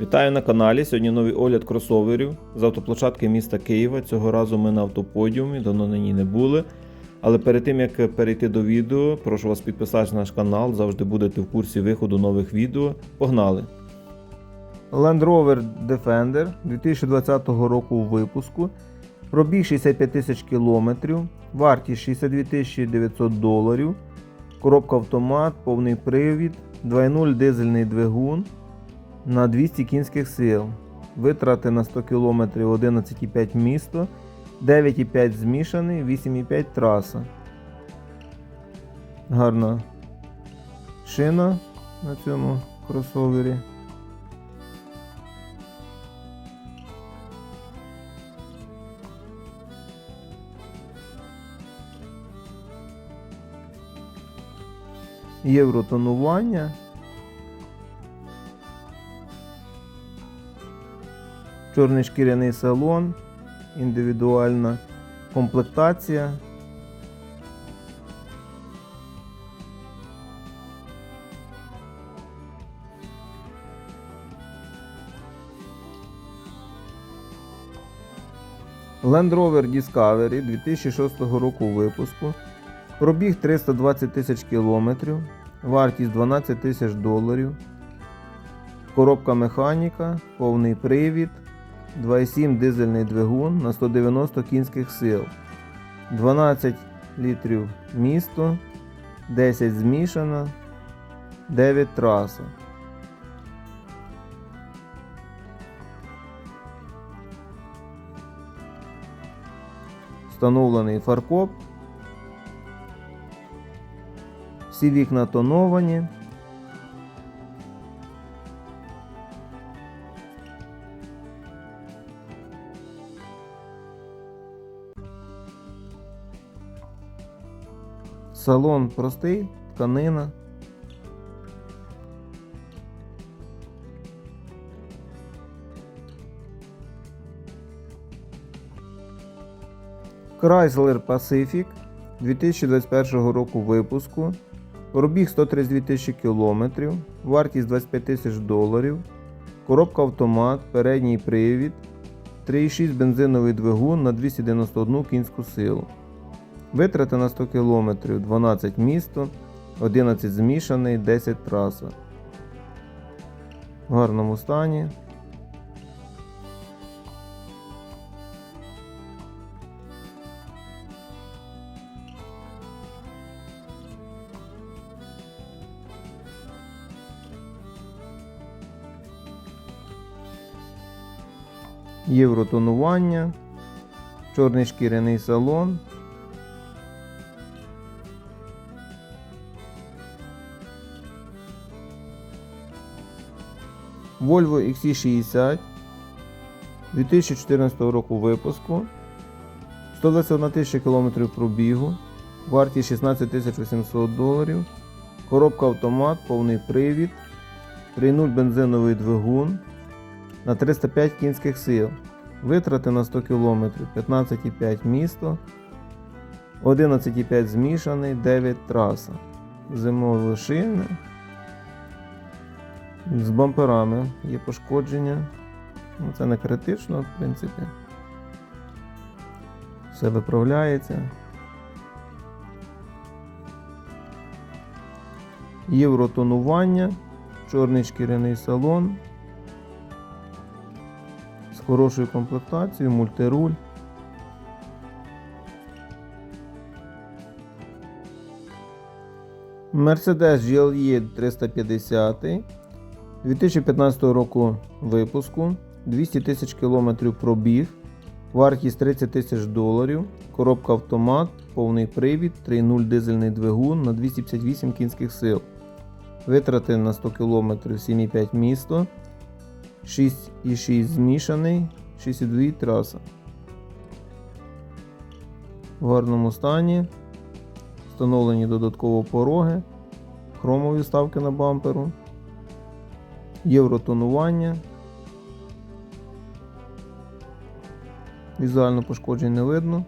Вітаю на каналі. Сьогодні новий огляд кросоверів з автоплощадки міста Києва. Цього разу ми на автоподіумі, давно на ній не були. Але перед тим як перейти до відео, прошу вас підписатися на наш канал, завжди будете в курсі виходу нових відео. Погнали! Land Rover Defender 2020 року випуску. Пробіг 65 тисяч кілометрів, вартість 62 тисячі 900 доларів, коробка автомат, повний привід, 2.0 дизельний двигун на 200 кінських сил. Витрати на 100 км 11,5 місто, 9,5 змішаний, 8,5 траса. Гарна шина на цьому кросовері. Євротонування. Чорний шкіряний салон, індивідуальна комплектація. Land Rover Discovery 2006 року випуску. Пробіг 320 тисяч кілометрів, вартість 12 тисяч доларів. Коробка механіка, повний привід, 2,7 дизельний двигун на 190 кінських сил, 12 літрів місто, 10 змішана, 9 траса. Встановлений фаркоп. Всі вікна тоновані. Салон простий, тканина. Chrysler Pacific 2021 року випуску. Пробіг 132 тисячі кілометрів, вартість 25 тисяч доларів, коробка автомат, передній привід, 3,6 бензиновий двигун на 291 кінську силу. Витрати на 100 км 12 місто, 11 змішаний, 10 траса. В гарному стані. Євротонування, чорний шкіряний салон. Volvo XC60 2014 року випуску. 121 тисяча кілометрів пробігу. Вартість 16 800 доларів. Коробка автомат, повний привід. 3.0 бензиновий двигун на 305 кінських сил. Витрати на 100 км 15,5 місто, 11,5 змішаний, 9 траса. Зимові шини. З бамперами є пошкодження. Ну, Це не критично, в принципі. Все виправляється. Євротонування, чорний шкіряний салон з хорошою комплектацією, мультируль. Mercedes GLE 350 2015 року випуску, 200 тисяч кілометрів пробіг, вартість 30 тисяч доларів, коробка автомат, повний привід, 3.0 дизельний двигун на 258 кінських сил. Витрати на 100 км 7,5 місто, 6,6 змішаний, 6,2 траса. В гарному стані. Встановлені додатково пороги, хромові вставки на бамперу, євротонування. Візуально пошкоджень не видно.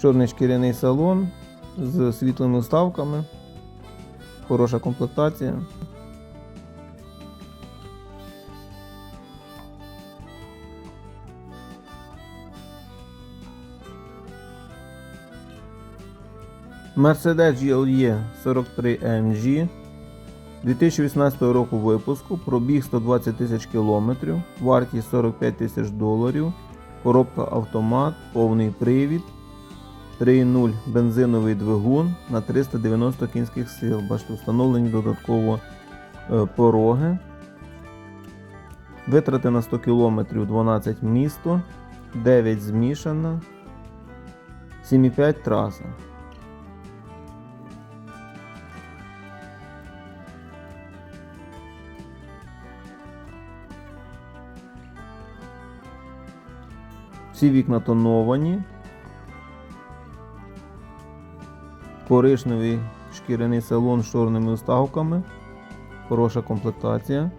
Чорний шкіряний салон, з світлими вставками. Хороша комплектація. Mercedes GLE 43 AMG 2018 року випуску, пробіг 120 тисяч кілометрів, вартість 45 тисяч доларів, коробка автомат, повний привід, 3.0 бензиновий двигун на 390 кінських сил. Бачите, встановлені додатково е, пороги. Витрати на 100 км 12 місто, 9 змішана, 7,5 траса. Всі вікна тоновані. Коричневий шкіряний салон з чорними вставками. Хороша комплектація.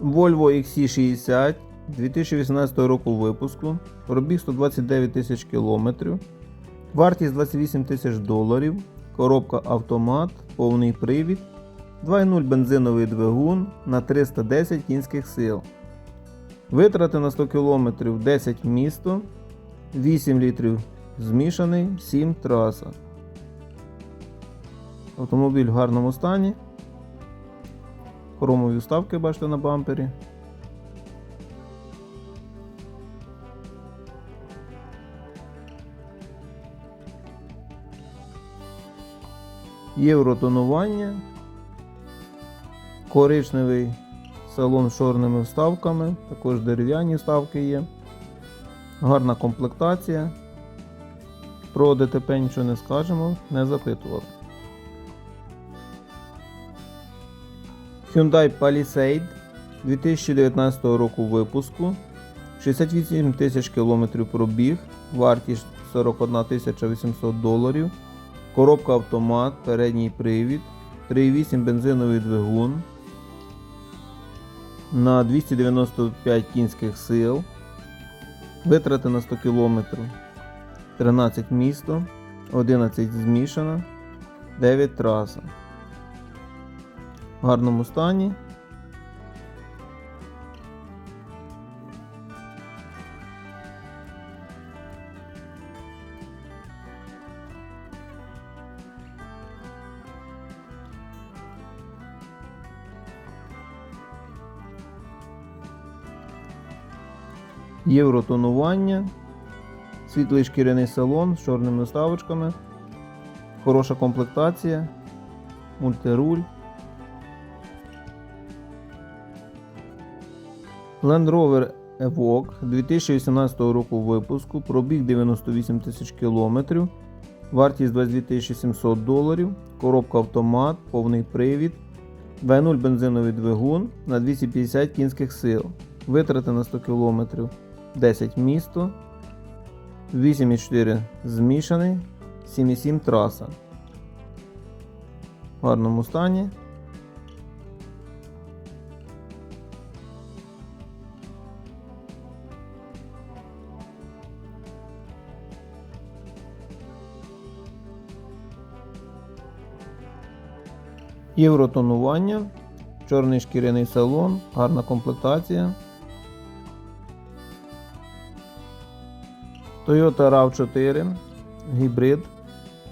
Volvo XC60 2018 року випуску. Пробіг 129 тисяч кілометрів. Вартість 28 тисяч доларів. Коробка автомат, повний привід. 2.0 бензиновий двигун на 310 кінських сил. Витрати на 100 км 10 місто, 8 літрів змішаний, 7 траса. Автомобіль в гарному стані. Хромові вставки бачите на бампері. Євротонування. Коричневий салон з чорними вставками, також дерев'яні вставки є. Гарна комплектація. Про ДТП нічого не скажемо, не запитували. Hyundai Palisade 2019 року випуску. 68 тисяч кілометрів пробіг, вартість 41 тисяча 800 доларів. Коробка автомат, передній привід, 3,8 бензиновий двигун на 295 кінських сил. Витрати на 100 км 13 місто, 11 змішана, 9 траса. В гарному стані. Євротонування, світлий шкіряний салон з чорними вставочками, хороша комплектація, мультируль. Land Rover Evoque 2018 року випуску, пробіг 98 тисяч кілометрів, вартість 22 700 доларів, коробка автомат, повний привід, 2.0 бензиновий двигун на 250 кінських сил, витрати на 100 км 10 місто, 8,4 змішаний, 7,7 траса. В гарному стані. Євротонування, чорний шкіряний салон, гарна комплектація. Toyota RAV4 гібрид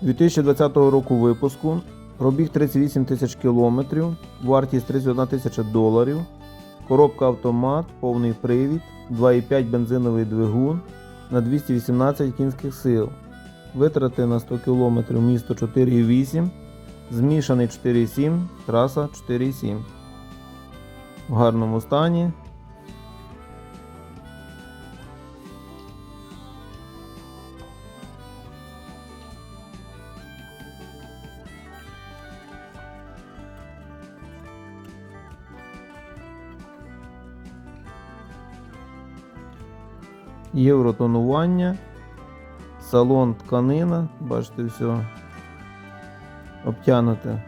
2020 року випуску. Пробіг 38 тисяч кілометрів, вартість 31 тисяча доларів. Коробка автомат, повний привід, 2,5 бензиновий двигун на 218 кінських сил. Витрати на 100 км місто 4,8, змішаний 4,7, траса 4,7. В гарному стані. євротонування, салон тканина, бачите, все обтянуте.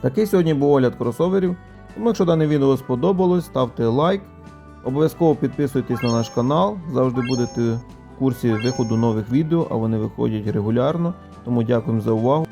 Такий сьогодні був огляд кросоверів. Тому якщо дане відео сподобалось, ставте лайк. Обов'язково підписуйтесь на наш канал, завжди будете в курсі виходу нових відео, а вони виходять регулярно. Тому дякуємо за увагу.